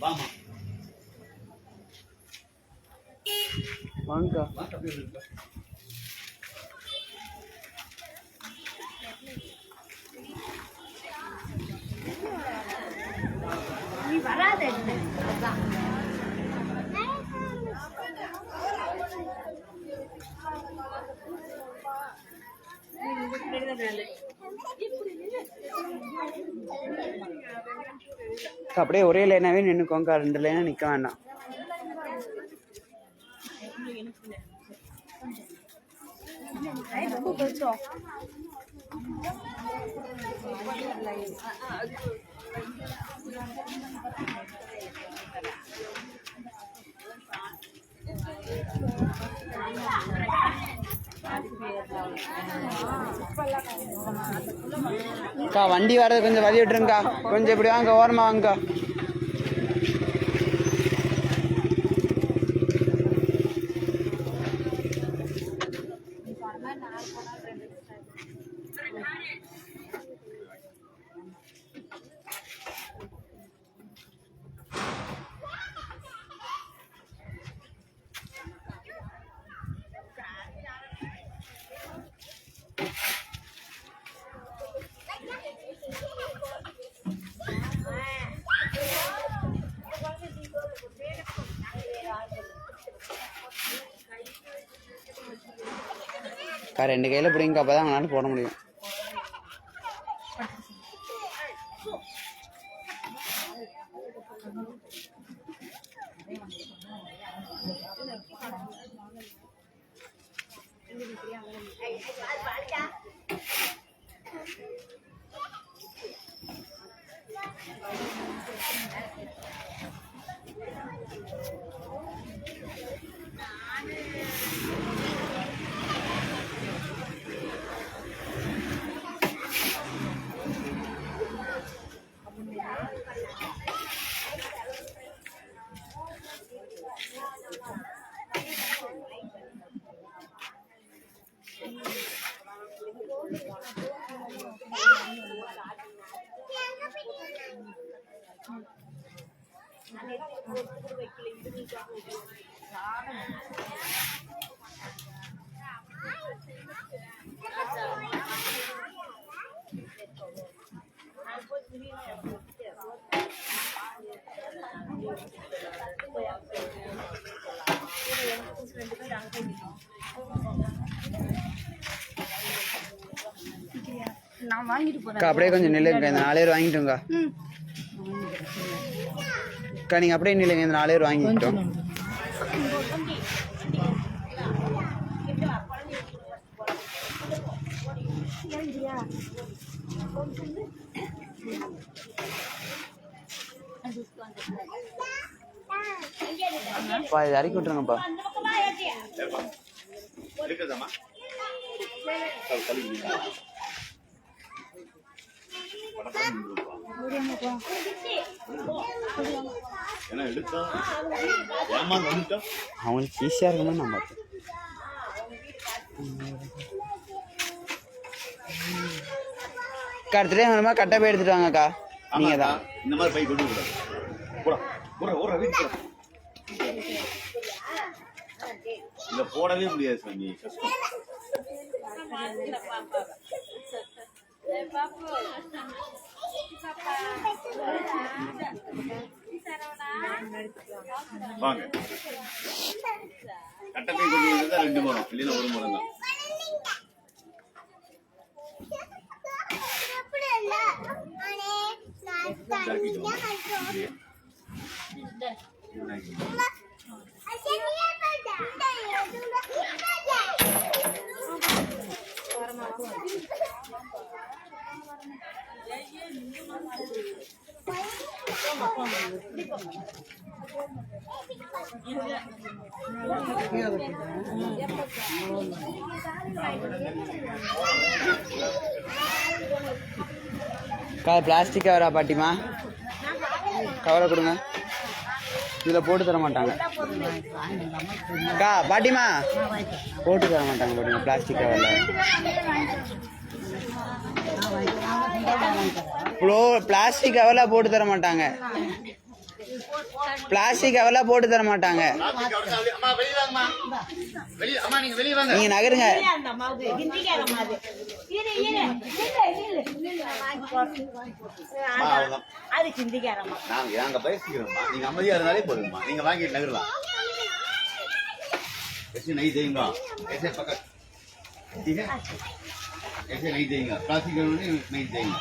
வாமா. வாங்கக்கா. நீ வராத அதான். அப்படியே ஒரே லைனாவே நின்னுக்கோங்க. ரெண்டு லைனாக நிற்க வேண்டாம். அக்கா வண்டி வர்றது கொஞ்சம் வழி விட்டுருங்கக்கா. கொஞ்சம் இப்படி வாங்க ஓரமாக வாங்கக்கா. அக்கா ரெண்டு கையில் பிடிங்கக்கா அப்போ தான் அவனால் போட முடியும். அக்கா அப்படியே கொஞ்சம் நில்லுங்க இந்த நாலு பேர் வாங்கிட்டோங்க ம். அக்கா நீங்கள் அப்படியே நில்லுங்க இந்த நாலு பேர் வாங்கிட்டோம் அப்பா இது இறக்கி விட்டுருங்கப்பா. இருக்குதாம்மா அவங்களுக்கு ஈஸியாக இருக்குமே நான் பார்த்தேன். எடுத்துகிட்டே வேணுமா கட்டை போய் எடுத்துட்டு வாங்கக்கா. நீங்கள் தான். இந்த மாதிரி பை கொண்டு கூடாது போடா போடவே முடியாது சாமி. கஷ்டம். வாங்க. கட்டை பை கொண்டு வந்தா ரெண்டு மரம் இல்லைன்னா ஒரு மரம் தான். அக்கா பிளாஸ்டிக் கவரா பாட்டிமா? கவரை கொடுங்க. இதில் போட்டு தர மாட்டாங்க. அக்கா பாட்டிமா? போட்டு தர மாட்டாங்க பாட்டிமா பிளாஸ்டிக் கவரில் ப்ளோ பிளாஸ்டிக் கவரில் போட்டு தர மாட்டாங்க. பிளாஸ்டிக் கவர்லாம் போட்டு தர மாட்டாங்க பிளாஸ்டிக் கவர் தான் அப்படியே- அம்மா வெளியே வாங்கம்மா வெளியே அம்மா நீங்க வெளியே வாங்க நீங்க நகருங்க அந்த மாதிரி ஹிந்திக்கார மாதிரி இரு இரு நில்லு நில்லு நில்லு வாங்கி போட்டு அம்மா, அவங்க- அது ஹிந்திக்கார மாதிரி நாங்க நாங்க பேசிக்கிறோம்மா நீங்க அமைதியா இருந்தாலே போதுங்கம்மா நீங்க வாங்கிட்டு நகரலாம் ऐसे नहीं देंगे ऐसे पकड़ ठीक है ऐसे नहीं देंगे प्लास्टिक कवर नहीं नहीं देंगे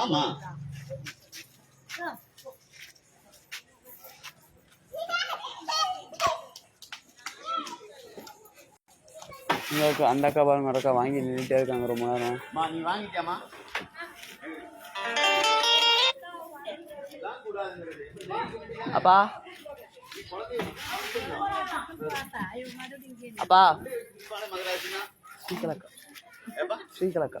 வாமா உங்களுக்கு அந்த அக்கா பாருங்க அக்கா வாங்கி நின்றுட்டே இருக்காங்க ரொம்ப நேரம். நீ வாங்கிட்டியாம்மா அப்பா. அப்பா. ஸ்ரீகலக்கா. ஸ்ரீகலக்கா.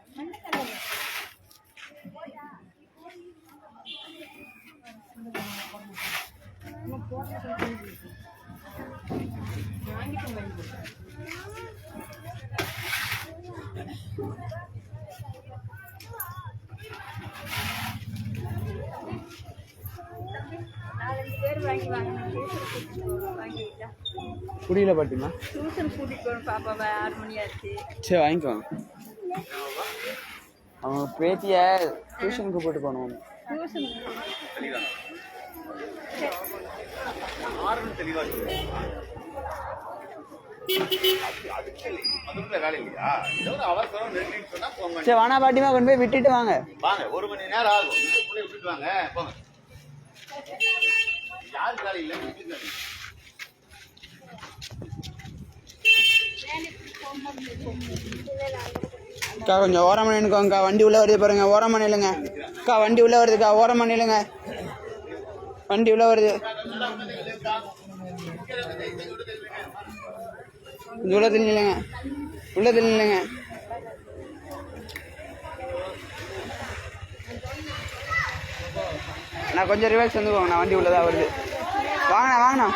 புரியல பாட்டிமா? டியூஷன் கூட்டிட்டு போகணும் பாப்பாவை ஆறு மணி ஆச்சு. சரி வாங்கிக்கோங்க அவங்க பேத்திய டியூஷனுக்கு போட்டு போகணும். போங்க சரி வானா பாட்டிமா கொண்டு போய் விட்டுட்டு வாங்க. வாங்க ஒரு மணி நேரம் ஆகும். விட்டுட்டு வாங்க போங்க. இல்லை? அக்கா கொஞ்சம் ஓரமாக நின்னுக்கோங்கக்கா வண்டி உள்ளே வருது பாருங்க. ஓரமாக நில்லுங்க. அக்கா வண்டி உள்ளே வருதுக்கா. ஓரமாக நில்லுங்க. வண்டி உள்ளே வருது. கொஞ்சம் உள்ளத்தில் நில்லுங்க. உள்ளத்தில் நில்லுங்க. நான் கொஞ்சம் ரிவர்ஸ் வந்து நான் வண்டி உள்ளதாக வருது. வாங்கண்ணா வாங்கண்ணா.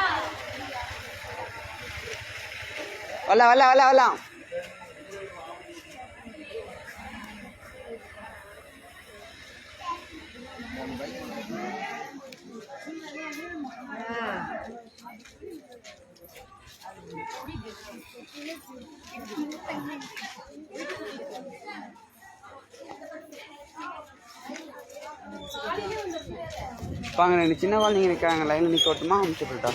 வரலாம் வரலாம் வரலாம் வரலாம் வாங்க ரெண்டு சின்ன குழந்தைங்க நிற்கிறாங்க லைனில் நிற்க ஓட்டுமா அமுச்சு விட்டுட்டா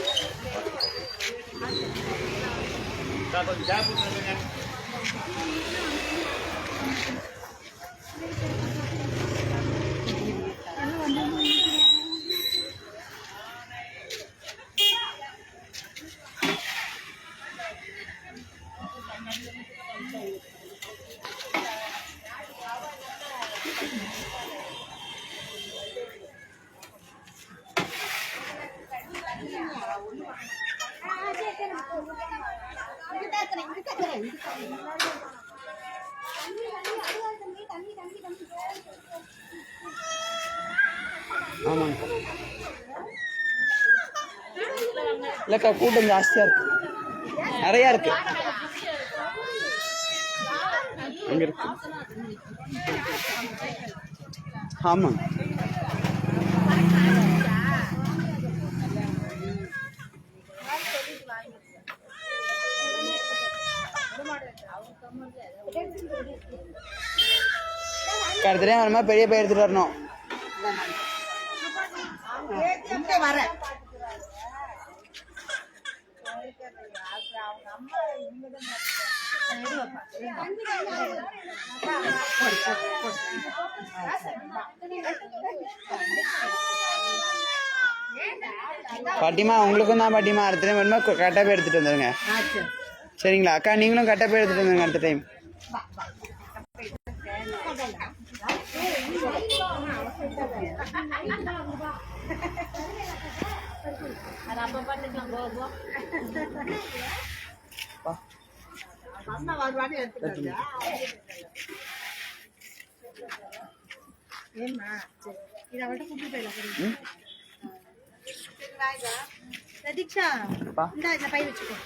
Thank you. ஆமாங்க இல்லைக்கா கூட்டம் ஜாஸ்தியாக இருக்கு. நிறையா இருக்கு. அங்கே இருக்கு. ஆமாங்க. கடத்துலேயே வரமா பெரிய பைய எடுத்துகிட்டு வரணும். இங்க வர. பாட்டிமா உங்களுக்கும் தான் பாட்டிமா. அடுத்த வேணுமா கரெக்டாக போய் எடுத்துகிட்டு வந்துடுங்க சரிங்களா? அக்கா நீங்களும் கரெக்டாக போய் எடுத்துகிட்டு வந்துடுங்க அடுத்த டைம் போ போ ம்? பிரதீக்ஷா இந்த பை வச்சுக்கோ.